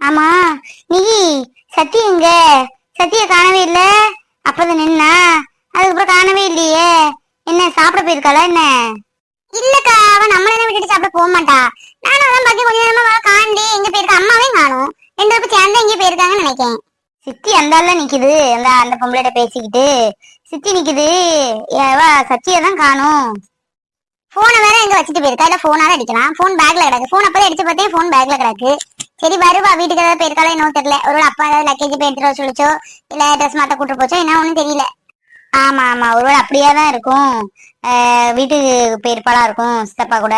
ஆமா. நீ சத்தி எங்க? சத்திய காணவே இல்ல? அப்பதான் நின்னா? அதுக்கப்புறம் காணவே இல்லையே. என்ன சாப்பிட போயிருக்காளா என்ன? இல்லக்கா அவன் நம்மள என்ன விட்டுட்டு சாப்பிட போக மாட்டா. நானும் அதான் பார்த்து கொஞ்ச நேரமா காண்டி எங்க போயிருக்க? அம்மாவையும் காணும். ரெண்டு பேருக்கு சேர்ந்து எங்க போயிருக்காங்கன்னு நினைக்கேன். சித்தி அந்தால நிக்குது. அந்த அந்த பொம்பளைகிட்ட பேசிக்கிட்டு. சித்தி நிக்குது. ஏவா சத்தியை தான் காணும். போனை வேற எங்க வச்சுட்டு போயிருக்கா? இல்ல போனால அடிக்கலாம். போன் பேக்ல கிடக்கு. போன் அப்பதான் அடிச்சு பார்த்தேன். போன் பேக்ல கிடக்கு. சரி வருவா. வீட்டுக்கு ஏதாவது போயிருக்காளோ என்னவோ தெரியல. ஒரு அப்பா ஏதாவது லக்கேஜ் போய் எடுத்துட்டு வர சொல்லிச்சோ இல்ல ட்ரெஸ் மாத்த கூட்டு போச்சோ என்ன ஒண்ணும் தெரியல. ஆமா ஆமா. ஒருவேளை அப்படியே தான் இருக்கும். வீட்டுக்கு போயிருப்பாளா இருக்கும் சித்தப்பா கூட.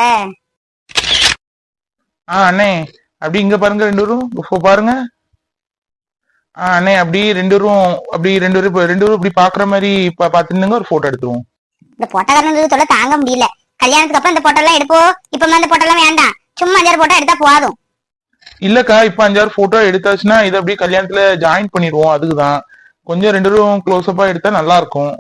ஆ அண்ணே. அப்படி இங்க பாருங்க ரெண்டு பேரும் பாருங்க. ஆ அண்ணே அப்படி ரெண்டு பேரும் அப்படி ரெண்டு பேரும் ரெண்டு பேரும் இப்படி பாக்குற மாதிரி பாத்துருந்துங்க ஒரு போட்டோ எடுத்துருவோம். இந்த பொட்டக்காரங்க தொலை தாங்க முடியல. கல்யாணத்துக்கு அப்புறம் இந்த பொட்டெல்லாம் எடுப்போம் இப்ப இந்த பொட்டெல்லாம் வேண்டாம். சும்மா அஞ்சாறு போட்டோ எடுத்தா போதும். இல்லக்கா இப்ப அஞ்சாறு போட்டோ எடுத்தாச்சுன்னா இதை அப்படியே கல்யாணத்துல ஜாயின் பண்ணிடுவோம் அதுக்குதான். கொஞ்சம் ரெண்டு பேரும் க்ளோஸ் அப்பா எடுத்தா நல்லா இருக்கும்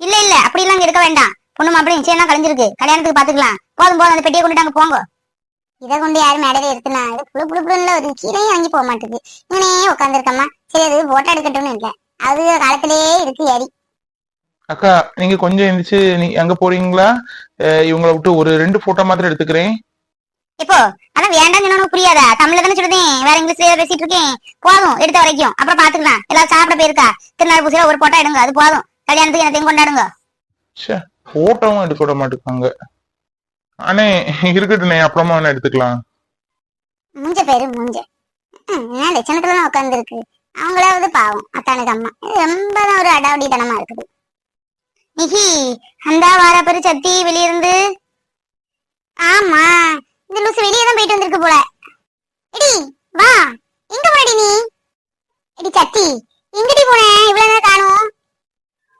இல்ல இல்ல அப்படி எல்லாம் இருக்க வேண்டாம். பொண்ணு மாப்பிள்ளை நிச்சயம் கலைஞ்சிருக்கு. கல்யாணத்துக்கு பாத்துக்கலாம். போதும் போதும் அந்த பெட்டியை கொண்டுட்டாங்க போங்க. இதை கொண்டு யாரும் மேடையில இருக்குனா இது புழு புழு புழுன்னு ஒரு கீரையும் வாங்கி போக மாட்டேங்குது இவனே உட்காந்துருக்கம்மா சரி அது போட்டோ எடுக்கட்டும்னு இருக்கேன் அது காலத்திலேயே இருக்கு ஏறி. அக்கா நீங்க கொஞ்சம் எந்திரிச்சு நீ அங்க போறீங்களா? இவங்கள விட்டு ஒரு ரெண்டு போட்டோ மாத்திரம் எடுத்துக்கிறேன். இப்போ அதான் வேண்டாம் சொன்னா புரியாதா? தமிழ்ல தானே சொல்லுதேன் வேற இங்கிலீஷ்ல பேசிட்டு இருக்கேன். போதும் எடுத்த வரைக்கும். அப்புறம் பாத்துக்கலாம் எல்லாரும் சாப்பிட போயிருக்கா? திருநாள் பூசையில ஒரு போட்டோ எடுங்க அது போதும். கல்யாணத்துக்கு என்னத்தையும் கொண்டாடுங்க. போட்டோவும் எடுக்க விட மாட்டேங்காங்க அண்ணே இருக்கட்டுண்ணே அப்புறமா வேணா எடுத்துக்கலாம். மூஞ்ச பேரு மூஞ்ச. லட்சணத்துல தான் உட்கார்ந்து இருக்கு அவங்களாவது பாவம் அத்தானுக்கு அம்மா. ரொம்ப தான் ஒரு அடாவடித்தனமா இருக்குது. நிகி அந்த வார பேரு சத்தி வெளியிருந்து. ஆமா இந்த லூசு வெளியே தான் போயிட்டு வந்திருக்கு போல. எடி வா. எங்க போனடி நீ? எடி சத்தி. எங்கடி போன? இவ்வளவு நேரம் காணும்.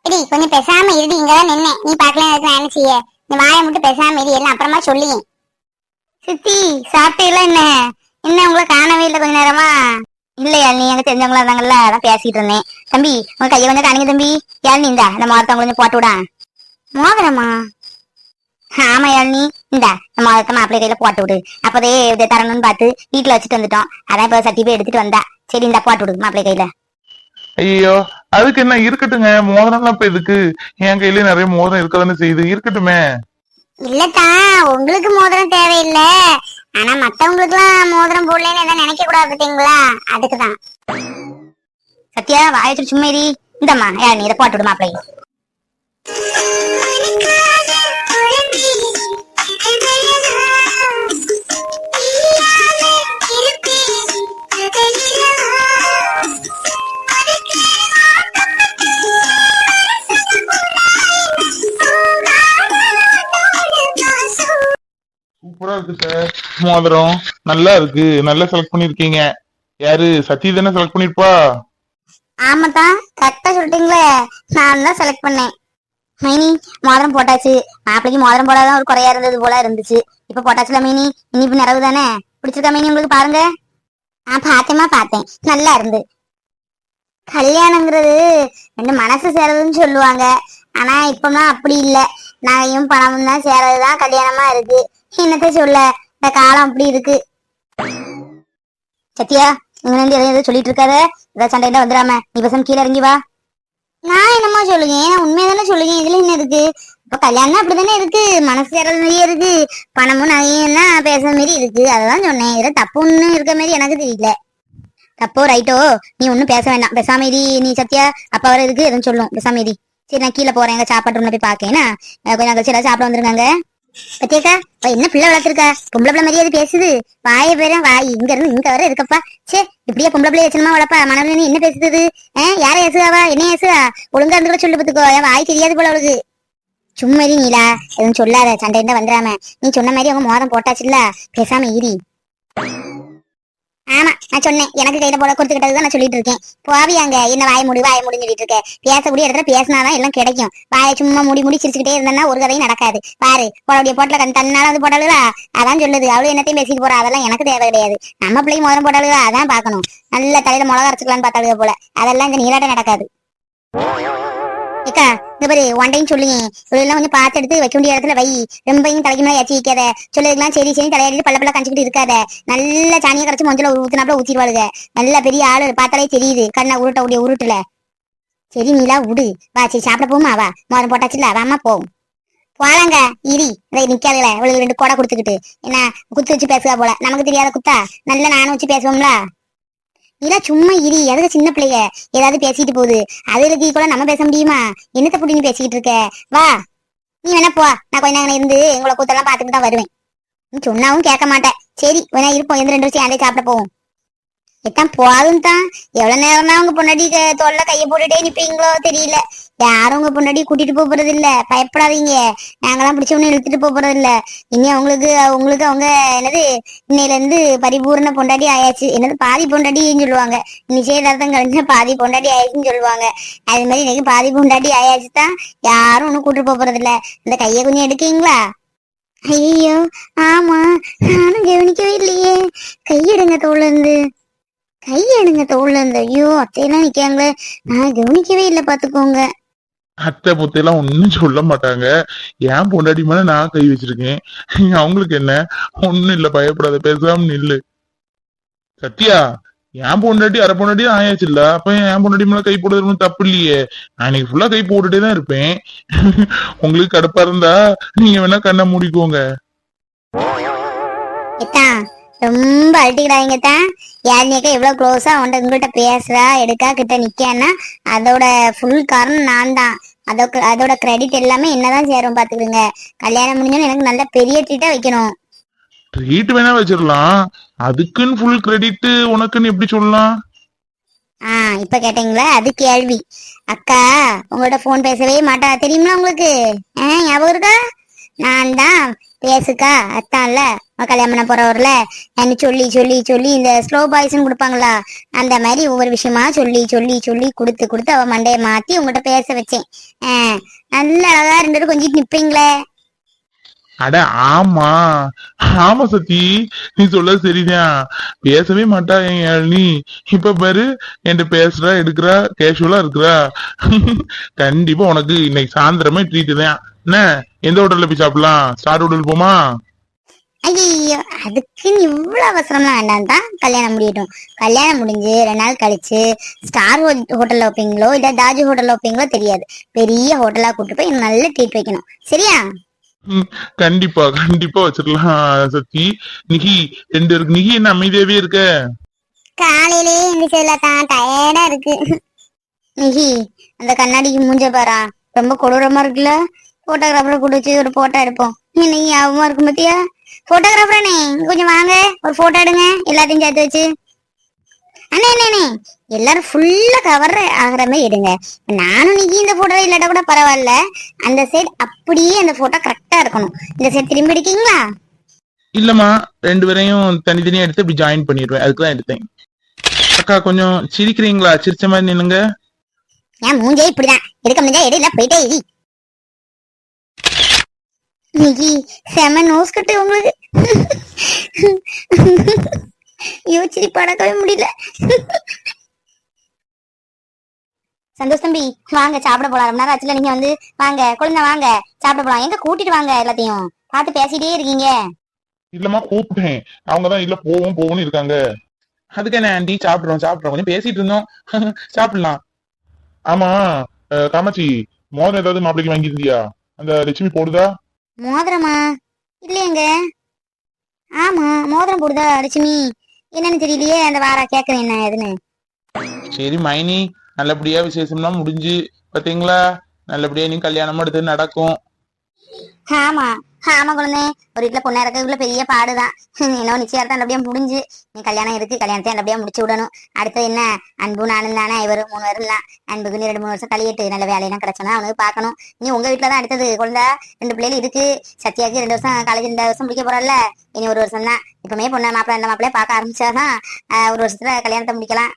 எடி கொஞ்சம் பேசாம இருடி. இங்கதான் நின்னேன். நீ பார்க்கலாம் நான் என்ன செய்ய. நீ வாயை மட்டும் பேசாம இரு. எல்லாம் அப்புறமா சொல்லியேன் சித்தி சாப்பிட்டீங்களா என்ன? என்ன உங்களை காணவே இல்லை கொஞ்ச நேரமா? இல்லையா நீ எங்க தெரிஞ்சவங்களா இருந்தாங்கல்ல அதான் பேசிட்டு இருந்தேன். தம்பி உங்க கையை கொஞ்சம் காணுங்க தம்பி. யாரு நீ இந்த? ஒருத்தவங்க கொஞ்சம் போட்டு விடா. மோதிரமா ஆமா யாழ்னி. இந்தா இந்த மோதத்தை மாப்பிள்ளை கையில போட்டு விடு. அப்போதே இது தரணும்னு பார்த்து வீட்டுல வச்சுட்டு வந்துட்டோம். அதான் இப்ப போய் எடுத்துட்டு வந்தா. சரி இந்தா போட்டு விடு மாப்பிள்ளை கையில. ஐயோ அதுக்கு என்ன இருக்கட்டுங்க? மோதிரம்லாம் இப்ப எதுக்கு? என் கையிலயே நிறைய மோதிரம் இருக்கதானே செய்யுது. இருக்கட்டுமே. இல்லத்தா உங்களுக்கு மோதிரம் தேவையில்லை. ஆனா மத்தவங்களுக்கு எல்லாம் மோதிரம் போடலன்னு எதாவது நினைக்க கூடாது பாத்தீங்களா? அதுக்குதான். சத்யா வாய வச்சு சும்மா இந்தம்மா யார் நீ இதை போட்டு விடு மாப்பிள்ளை சூப்பரா இருக்கு சார் மோதிரம் நல்லா இருக்கு. நல்லா செலக்ட் பண்ணிருக்கீங்க. யாரு? சத்தி தானே செலக்ட் பண்ணிருப்பா? ஆமாத்தா. கரெக்டா சொல்லிட்டீங்களே. நான் தான் செலக்ட் பண்ணேன். மைனி மோதிரம் போட்டாச்சு. மாப்பிளைக்கு மோதிரம் போடாதான் ஒரு குறையா இருந்தது போல இருந்துச்சு. இப்ப போட்டாச்சுல மைனி? இனிப்பு நிறவு தானே? பிடிச்சிருக்கா மைனி உங்களுக்கு பாருங்க. நான் பார்த்தேமா பார்த்தேன். நல்லா இருந்து. கல்யாணங்கிறது ரெண்டு மனசு சேரதுன்னு சொல்லுவாங்க. ஆனா இப்பெல்லாம் அப்படி இல்ல. நகையும் பணமும் தான் சேரதுதான் கல்யாணமா இருக்கு. என்னத்த சொல்ல? இந்த காலம் அப்படி இருக்கு. சத்யா இங்க இருந்து எதையும் எதுவும் சொல்லிட்டு இருக்காத. ஏதாவது சண்டையில வந்துடாம. நீ பசங்க கீழே இறங்கி வா. நான் என்னமோ சொல்லுங்க நான் உண்மைதானே சொல்லுங்க இதுல என்ன இருக்கு? இப்ப கல்யாணம் அப்படிதானே இருக்கு. மனசு சேரல் மாதிரியே இருக்கு. பணமும் நகையும் தான் பேசுற மாதிரி இருக்கு. அததான் சொன்னேன். இதுல தப்பு ஒண்ணு இருக்க மாதிரி எனக்கு தெரியல. தப்போ ரைட்டோ நீ ஒண்ணும் பேச வேண்டாம். பேசாம நீ சத்யா அப்பா வர இருக்கு எதுவும் சொல்லும். பேசாம சரி நான் கீழே போறேன். எங்க சாப்பாட்டு ரூம்ல போய் பாக்கேன்னா கொஞ்சம் அங்க சில சாப்பிட வந்துருக்காங்க. பத்தியக்கா என்ன பிள்ளை வளர்த்துருக்கா? பொம்பளை பிள்ளை மாதிரியே பேசுது. வாய பேர வாய் இங்க இருந்து இங்க வர இருக்கப்பா. சே இப்படியே பொம்பளை பிள்ளை வச்சனமா வளப்பா மனதில் என்ன பேசுது ஆஹ் யார ஏசுகாவா என்ன ஏசுகா ஒழுங்கா இருந்து சொல்லு பத்துக்கோ. என் வாய் தெரியாது போல அவளுக்கு. சும்மா இரு நீலா. எதுவும் சொல்லாத. சண்டை இருந்தா வந்துடாம நீ சொன்ன மாதிரி அவங்க மோதம் போட்டாச்சுல்ல? பேசாம ஈரி நான் சொன்னேன் எனக்கு கையில போட கொடுத்துக்கிட்டது நான் சொல்லிட்டு இருக்கேன். போவியாங்க என்ன வாய முடி வாய முடின்னு சொல்லிட்டு இருக்கேன் பேசக்கூடிய இடத்துல பேசினாதான் எல்லாம் கிடைக்கும். வாயை சும்மா முடி முடி சிரிச்சுக்கிட்டே இருந்தேன்னா ஒரு கதையும் நடக்காது. பாரு போடக்கூடிய போட்டல கண் தன்னால வந்து போட்டாளுதா அதான் சொல்லுது. அவளும் என்னத்தையும் பேசிட்டு போறா? அதெல்லாம் எனக்கு தேவை கிடையாது. நம்ம பிள்ளையும் முதல்ல போட்டாளுதா அதான் பாக்கணும் நல்ல தலையில மிளகா அரைச்சுக்கலான்னு பார்த்தாளுக போல. அதெல்லாம் இந்த நீராட்டம் நடக்காது. ஏக்கா இந்த பாரு ஒன் சொல்லுங்க இவ்வளவு கொஞ்சம் பார்த்து எடுத்து வைக்க வேண்டிய இடத்துல வை. ரொம்பையும் தலைக்கு மேலே ஏற்றி வைக்காத சொல்லதுக்கெல்லாம் சரி சரி தலையாடி பல்ல பல்ல கஞ்சிக்கிட்டு இருக்காத. நல்ல சாணியை கரைச்சி மஞ்சள் ஊத்துனாப்புல ஊத்திடுவாளுங்க நல்ல பெரிய ஆளு பார்த்தாலே தெரியுது. கண்ணா உருட்ட உடைய உருட்டுல. சரி நீலா விடு வா சரி சாப்பிட போமா? வா. மோதம் போட்டாச்சுல வாமா போவோம் போலாங்க. இரி. நிக்காதுல இவளுக்கு ரெண்டு கொடை கொடுத்துக்கிட்டு. என்ன குத்து வச்சு பேசுவா போல. நமக்கு தெரியாத குத்தா? நல்ல நானும் வச்சு பேசுவோம்ல? இதா சும்மா இரு. எதுக்கு சின்ன பிள்ளைய ஏதாவது பேசிட்டு போகுது? அதுல கூட நம்ம பேச முடியுமா? என்னத்த புடி நீ பேசிக்கிட்டு இருக்க? வா. நீ வேணா போ. நான் கொஞ்ச நேரம் இருந்து உங்களை கூத்தெல்லாம் பாத்துக்கிட்டு தான் வருவேன். நீ சொன்னாவும் கேட்க மாட்டேன் சரி வேணா இருப்போம். எந்த ரெண்டு வருஷம் ஏண்டே சாப்பிட போவோம்? எத்தான் போதும் தான் எவ்வளவு நேரம் அவங்க பொன்னாடி தோல்ல கையை போட்டுட்டே நிப்பீங்களோ தெரியல. யாரும் உங்க பொண்டாடி கூட்டிட்டு போக போறது இல்ல. பயப்படாதீங்க. நாங்களாம் பிடிச்சவனு இழுத்துட்டு போக போறது இல்ல. இனி அவங்களுக்கு உங்களுக்கு அவங்க என்னது இன்னையில இருந்து பரிபூர்ண பொண்டாடி ஆயாச்சு. என்னது பாதி பொண்டாட்டின்னு சொல்லுவாங்க. நிச்சயதார்த்தம் கழிஞ்ச பாதி பொண்டாட்டி ஆயாச்சுன்னு சொல்லுவாங்க. அது மாதிரி இன்னைக்கு பாதி பொண்டாட்டி ஆயாச்சு தான் யாரும் ஒன்னும் கூட்டிட்டு போக போறது இல்ல. இந்த கைய கொஞ்சம் எடுக்கீங்களா? ஐயோ ஆமா. நானும் கவனிக்கவே இல்லையே. கையெடுங்க தோல்ல இருந்து கையெடுங்க தோல்ல இருந்து ஐயோ அத்தையெல்லாம் நிக்காங்களே நான் கவனிக்கவே இல்லை பாத்துக்கோங்க. அத்தை புத்தையெல்லாம் ஒன்னும் சொல்ல மாட்டாங்க. ஏன் பொண்டாட்டி மேல நான் கை வச்சிருக்கேன். அவங்களுக்கு என்ன? ஒண்ணும் இல்ல பயப்படாத பேசாம நில்லு. சத்யா என் பொண்டாட்டி அரை பொண்டாட்டி ஆயாச்சு இல்ல அப்ப என் பொண்டாட்டி மேல கை போடுறது தப்பு இல்லையே. நான் இன்னைக்கு ஃபுல்லா கை போட்டுட்டே தான் இருப்பேன். உங்களுக்கு கடுப்பா இருந்தா நீங்க வேணா கண்ணை மூடிக்கோங்க. ரொம்ப அழட்டிக்கிறாங்க தான் யாருனேக்கா எவ்வளவு க்ளோஸா அவன்கிட்ட உங்கள்கிட்ட பேசுறா எடுக்கா கிட்ட நிக்கான்னா அதோட ஃபுல் காரணம் நான் தான் அதோட அதோட கிரெடிட் எல்லாமே என்னதான் சேரும் பாத்துக்கிடுங்க கல்யாணம் முடிஞ்சோன்னு எனக்கு நல்ல பெரிய ட்ரீட்டா வைக்கணும். ட்ரீட் வேணா வச்சிடலாம் அதுக்குன்னு ஃபுல் கிரெடிட் உனக்குன்னு எப்படி சொல்லலாம்? ஆ இப்ப கேட்டீங்களா? அது கேள்வி. அக்கா உங்கள்ட்ட ஃபோன் பேசவே மாட்டா. தெரியுமா உங்களுக்கு? ஞாபகம் இருக்கா? நான் தான் பேசுக்கா அத்தான்ல கல்யாணம் பண்ண போறவர்ல. என்ன சொல்லி சொல்லி சொல்லி இந்த ஸ்லோ பாய்ஸ்னு கொடுப்பாங்களா? அந்த மாதிரி ஒவ்வொரு விஷயமா சொல்லி சொல்லி சொல்லி கொடுத்து கொடுத்து அவ மண்டையை மாத்தி உங்ககிட்ட பேச வச்சேன். நல்ல அழகா ரெண்டு பேரும் கொஞ்சம் நிப்பீங்களே? அட ஆமா. ஆமா சத்தி. நீ சொல்ல சரிதான். பேசவே மாட்டா என் யாழினி இப்ப பாரு என்கிட்ட பேசுறா எடுக்கிறா கேஷுவலா இருக்கிறா. கண்டிப்பா உனக்கு இன்னைக்கு சாயந்தரமே ட்ரீட் தான். என்ன? எந்த ஹோட்டல்ல போய் சாப்பிடலாம்? ஸ்டார் ஹோட்டல் போமா? ஐயோ அதுக்குன்னு இவ்வளவு அவசரம்லாம் வேண்டாம். தான் கல்யாணம் முடியட்டும். கல்யாணம் முடிஞ்சு ரெண்டு நாள் கழிச்சு ஸ்டார் ஹோட்டல்ல வைப்பீங்களோ இல்ல தாஜ் ஹோட்டல்ல வைப்பீங்களோ தெரியாது. பெரிய ஹோட்டலா கூட்டு போய் நல்ல ட்ரீட் வைக்கணும். சரியா? கண்டிப்பா கண்டிப்பா வச்சிடலாம் சத்தி நிகி ரெண்டு இருக்கு நிகி என்ன அமைதியாவே இருக்க? காலையிலே எந்திரிச்சதுல தான் டயர்டா இருக்கு. நிகி அந்த கண்ணாடிக்கு மூஞ்ச பாரா. ரொம்ப கொடூரமா இருக்குல்ல? போட்டோகிராஃபரை கூட வச்சு ஒரு போட்டோ எடுப்போம். இன்னைக்கு ஞாபகமா இருக்கும் பத்தியா? போட்டோகிராஃபரனே கொஞ்சம் வாங்க. ஒரு போட்டோ எடுங்க. எல்லாத்தையும் சேர்த்து வச்சு. அண்ணே அண்ணே எல்லாரும் ஃபுல்லா கவர் ஆகுற மாதிரி எடுங்க. நானும் நீங்க இந்த போட்டோ இல்லாட்டா கூட பரவாயில்ல. அந்த சைடு அப்படியே அந்த போட்டோ கரெக்டா இருக்கணும். இந்த சைடு திரும்பி எடுக்கீங்களா? இல்லம்மா ரெண்டு பேரையும் தனித்தனியா எடுத்து இப்படி ஜாயின் பண்ணிடுவேன். அதுக்கு தான் எடுத்தேன். அக்கா கொஞ்சம் சிரிக்கிறீங்களா? சிரிச்ச மாதிரி நின்னுங்க ஏன் மூஞ்சே இப்படிதான். எடுக்க முடிஞ்சா இல்ல போயிட்டே இரு. இன்னைக்கு செம நோஸ் கட்டு உங்களுக்கு. யோசிச்சு படக்கவே முடியல. சந்தோஷ் தம்பி வாங்க சாப்பிட போலாம். ரொம்ப நேரம் ஆச்சுல நீங்க வந்து வாங்க குழந்தை வாங்க சாப்பிட போலாம். எங்க கூட்டிட்டு வாங்க எல்லாத்தையும்? பார்த்து பேசிட்டே இருக்கீங்க. இல்லம்மா கூப்பிட்டேன். அவங்கதான் இல்ல போவோம் போவோம்னு இருக்காங்க. அதுக்கு என்ன ஆண்டி? சாப்பிடுறோம் சாப்பிடுறோம். கொஞ்சம் பேசிட்டு இருந்தோம். சாப்பிடலாம். ஆமா அஹ், காமாட்சி மோதிரம் ஏதாவது மாப்பிளைக்கு வாங்கியிருந்தியா? அந்த லட்சுமி போடுதா? மோதிரமா? இல்லையங்க. ஆமா மோதிரம் போடுதா லட்சுமி? என்னன்னு தெரியலையே அந்த வாரா கேக்குறேன் என்ன எதுன்னு. சரி மைனி நல்லபடியா விசேஷம்லாம் முடிஞ்சு பாத்தீங்களா? நல்லபடியா நீ கல்யாணம் எடுத்து நடக்கும். ஆமா. ஆமா குழந்தை. ஒரு வீட்டுல பொண்ணு இறக்கக்குள்ள பெரிய பாடுதான். இன்னும் நிச்சயார்த்தம் நல்லபடியா முடிஞ்சு. நீ கல்யாணம் இருக்கு கல்யாணத்தை நல்லபடியா முடிச்சு விடணும். அடுத்து என்ன? அன்பு நானும் தானே இவரு மூணு பேரும் அன்புக்கு நீ ரெண்டு மூணு வருஷம் கழியிட்டு நல்ல வேலையெல்லாம் கிடைச்சனா அவனுக்கு பார்க்கணும். நீ உங்க வீட்டுல தான் அடுத்தது குழந்தை. ரெண்டு பிள்ளைகள் இருக்கு. சத்யாக்கு ரெண்டு வருஷம் காலேஜ் ரெண்டு வருஷம் முடிக்க போறல இனி ஒரு வருஷம் தான் இப்பவுமே பொண்ணு மாப்பிள்ள இந்த மாப்பிள்ளைய பார்க்க ஆரம்பிச்சாதான் ஒரு வருஷத்துல கல்யாணத்தை முடிக்கலாம்.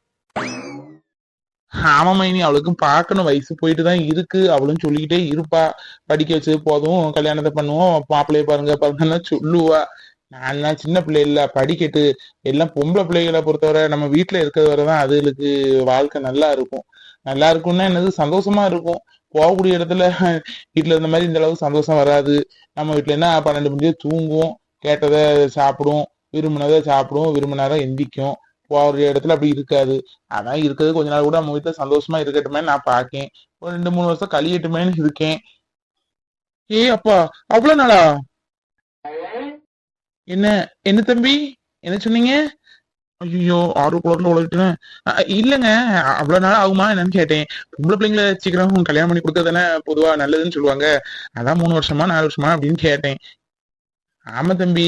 ஆமா மைனி அவளுக்கும் பார்க்கணும். வயசு போயிட்டு தான் இருக்கு. அவளும் சொல்லிக்கிட்டே இருப்பா. படிக்க வச்சது போதும். கல்யாணத்தை பண்ணுவோம். மாப்பிள்ளைய பாருங்க பாருங்கன்னா சொல்லுவா. நான் சின்ன பிள்ளை இல்ல. படிக்கட்டு எல்லாம் பொம்பளை பிள்ளைகளை பொறுத்தவரை நம்ம வீட்டுல இருக்கிறது தான் அதுகளுக்கு வாழ்க்கை நல்லா இருக்கும். நல்லா இருக்கும்னா என்னது? சந்தோஷமா இருக்கும். போகக்கூடிய இடத்துல வீட்டுல இருந்த மாதிரி இந்த அளவுக்கு சந்தோஷம் வராது. நம்ம வீட்டுல என்ன பன்னெண்டு மணிக்கு தூங்குவோம். கேட்டதை சாப்பிடும் விரும்பினதை சாப்பிடும் விரும்பினதை எந்திக்கும். ஒரு இடத்துல அப்படி இருக்காது. அதான் இருக்கிறது. கொஞ்ச நாள் கூட நம்ம வீட்டுல சந்தோஷமா இருக்கட்டுமே நான் பாக்கேன். ஒரு ரெண்டு மூணு வருஷம் கழியட்டுமேன்னு இருக்கேன். ஏய் அப்பா அவ்வளவு நாளா? என்ன என்ன தம்பி? என்ன சொன்னீங்க? ஐயோ ஆறு குளத்துல உழைக்கிட்டேன் இல்லைங்க. அவ்வளவு நாள் ஆகுமா என்னன்னு கேட்டேன். பொம்பளை பிள்ளைங்கள சீக்கிரம் கல்யாணம் பண்ணி கொடுக்க பொதுவா நல்லதுன்னு சொல்லுவாங்க. அதான் மூணு வருஷமா நாலு வருஷமா அப்படின்னு கேட்டேன். ஆமா தம்பி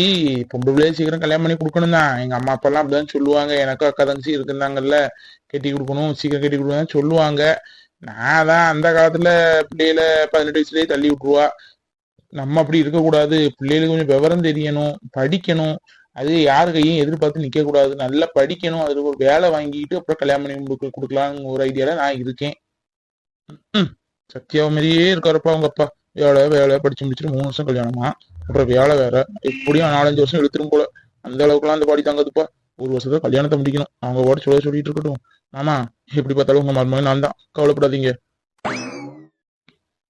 பொம்பளை பிள்ளைய சீக்கிரம் கல்யாணம் பண்ணி கொடுக்கணும் தான் எங்க அம்மா அப்பா எல்லாம் அப்படிதான் சொல்லுவாங்க. எனக்கும் அக்கா தங்கச்சி இருக்குந்தாங்கல்ல கட்டி கொடுக்கணும் சீக்கிரம் கட்டி கொடுக்கணும் சொல்லுவாங்க. நான் தான் அந்த காலத்துல பிள்ளையில பதினெட்டு வயசுலயே தள்ளி விட்டுருவா. நம்ம அப்படி இருக்கக்கூடாது. பிள்ளைகளுக்கு கொஞ்சம் விவரம் தெரியணும் படிக்கணும். அது யாரு கையும் எதிர்பார்த்து நிக்க கூடாது நல்லா படிக்கணும். அதுக்கு ஒரு வேலை வாங்கிட்டு அப்புறம் கல்யாணம் பண்ணி கொடுக்க கொடுக்கலாம்னு ஒரு ஐடியால நான் இருக்கேன். ம், மாதிரியே இருக்காருப்பா அவங்க அப்பா. வேலை வேலை படிச்சு முடிச்சுட்டு மூணு வருஷம் கல்யாணமா. அப்புறம் வேலை வேற. எப்படியும் நாலஞ்சு வருஷம் இழுத்துரும் போல. அந்த அளவுக்குலாம் அந்த பாடி தாங்குதுப்பா. ஒரு வருஷத்துல கல்யாணத்தை முடிக்கணும். அவங்க ஓட சொல்ல சொல்லிட்டு இருக்கட்டும். ஆமா எப்படி பார்த்தாலும் உங்க மருமகன் நான் தான். கவலைப்படாதீங்க.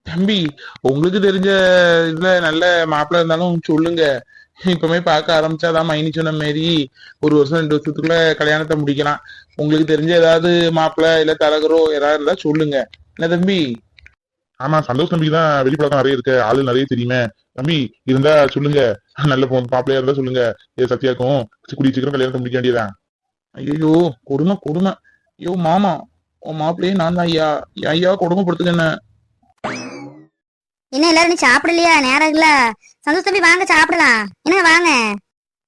தம்பி உங்களுக்கு தெரிஞ்ச இதுல நல்ல மாப்பிள்ள இருந்தாலும் சொல்லுங்க. இப்பவுமே பார்க்க ஆரம்பிச்சாதான் மைனி சொன்ன மாரி ஒரு வருஷம் ரெண்டு வருஷத்துக்குள்ள கல்யாணத்தை முடிக்கலாம். உங்களுக்கு தெரிஞ்ச ஏதாவது மாப்பிள்ள இல்ல தரகரோ யாராவது இருந்தா சொல்லுங்க. என்ன தம்பி? ஆமா சந்தோஷ் தம்பிக்கு தான் வெளிப்படம் நிறைய இருக்கு. ஆளு நிறைய தெரியுமே. தம்பி இருந்தா சொல்லுங்க. நல்ல பொ- மாப்பிள்ளையா இருந்தா சொல்லுங்க. ஏ சத்யாக்கும் கூடிய சீக்கிரம் கல்யாணத்தை முடிக்க வேண்டியதான் ஐயோ கொடுமை கொடுமை. ஐயோ மாமா உன் மாப்பிள்ளையே நான் தான் ஐயா. ஐயா கொடுமைப்படுத்துங்க என்ன? என்ன எல்லாரும் சாப்பிடலையா? நேரம் இல்ல சந்தோஷ் தம்பி வாங்க சாப்பிடலாம். என்ன வாங்க.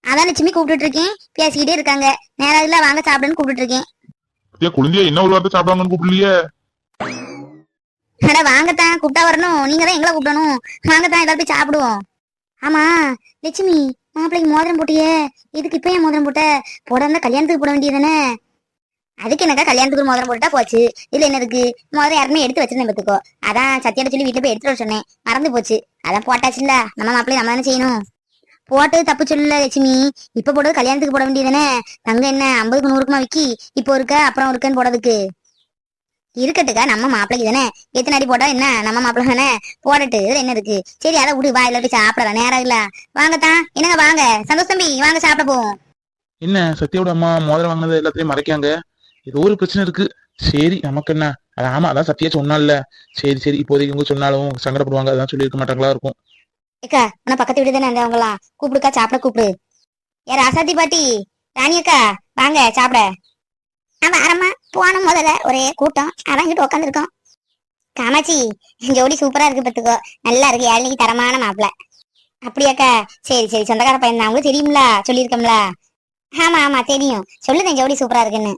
அதான் லட்சுமி கூப்பிட்டுட்டு இருக்கேன். பேசிக்கிட்டே இருக்காங்க. நேரம் இல்ல வாங்க சாப்பிடுன்னு கூப்பிட்டுட்டு இருக்கேன். குழந்தைய என்ன ஒரு வார்த்தை சாப்பிடாங்கன்னு கூப்பிடலையே? அட வாங்கத்தான். கூப்பிட்டா வரணும். நீங்க தான் எங்களை கூப்பிடணும். வாங்கத்தான் ஏதாவது போய் சாப்பிடுவோம். ஆமா லட்சுமி மாப்பிள்ளைக்கு மோதிரம் போட்டியே. இதுக்கு இப்ப ஏன் மோதிரம் போட்ட? போடாம கல்யாணத்துக்கு போட வேண்டியதானே அதுக்கு என்னக்கா கல்யாணத்துக்கு மோதிரம் போட்டா போச்சு. இதுல என்ன இருக்கு? மோதிரம் யாருமே எடுத்து வச்சிருந்தேன் பத்துக்கோ அதான் சத்தியோட சொல்லி வீட்டுல போய் எடுத்துட்டு சொன்னேன். மறந்து போச்சு. அதான் போட்டாச்சுல்ல. நம்ம மாப்பிள்ளை நம்ம தானே செய்யணும். போட்டது தப்பு சொல்லல லட்சுமி. இப்ப போடுறது கல்யாணத்துக்கு போட வேண்டியதானே தங்க என்ன? ஐம்பதுக்கு நூறுக்குமா விக்கி? இப்போ இருக்க அப்புறம் இருக்கன்னு போடுறதுக்கு. இருக்கட்டுக்கா நம்ம மாப்பிள்ளைக்கு தானே? எத்தனை அடி போட்டா என்ன? நம்ம மாப்பிள்ளை தானே? போடட்டு இதுல என்ன இருக்கு? சரி அதை விடு வா இல்லாட்டி சாப்பிடலாம். நேரம் இல்ல. வாங்கத்தான் என்னங்க வாங்க? சந்தோஷ் தம்பி வாங்க சாப்பிட போவோம். என்ன சத்யாவோட அம்மா மோதிரம் வாங்கினது எல்லாத்தையும் மறைக்காங்க? ஏதோ ஒரு பிரச்சனை இருக்கு. சரி நமக்கு என்ன? அது ஆமா அதான் சத்யா சொன்னால சரி சரி இப்போதைக்கு இவங்க சொன்னாலும் சங்கடப்படுவாங்க அதான் சொல்லியிருக்க மாட்டாங்களா இருக்கும். ஏக்கா ஆனா பக்கத்து வீடு தானே அவங்களாம் கூப்பிடுக்கா சாப்பிட கூப்பிடு. ஏ ராசாத்தி பாட்டி? ராணி அக்கா வாங்க சாப்பிட. ஆமா அரம்மா போன முதல்ல ஒரே கூட்டம். அடங்கிட்டு இங்கிட்டு உட்காந்துருக்கோம் காமாட்சி ஜோடி சூப்பரா இருக்கு பத்துக்கோ. நல்லா இருக்கு. ஏழ்னைக்கு தரமான மாப்பிள்ள அப்படியாக்கா? சரி சரி. சொந்தக்கார பையன் தான். அவங்களும் தெரியும்ல. சொல்லியிருக்கோம்ல. ஆமா ஆமா. தெரியும். சொல்லுதேன் ஜோடி சூப்பரா இருக்குன்னு.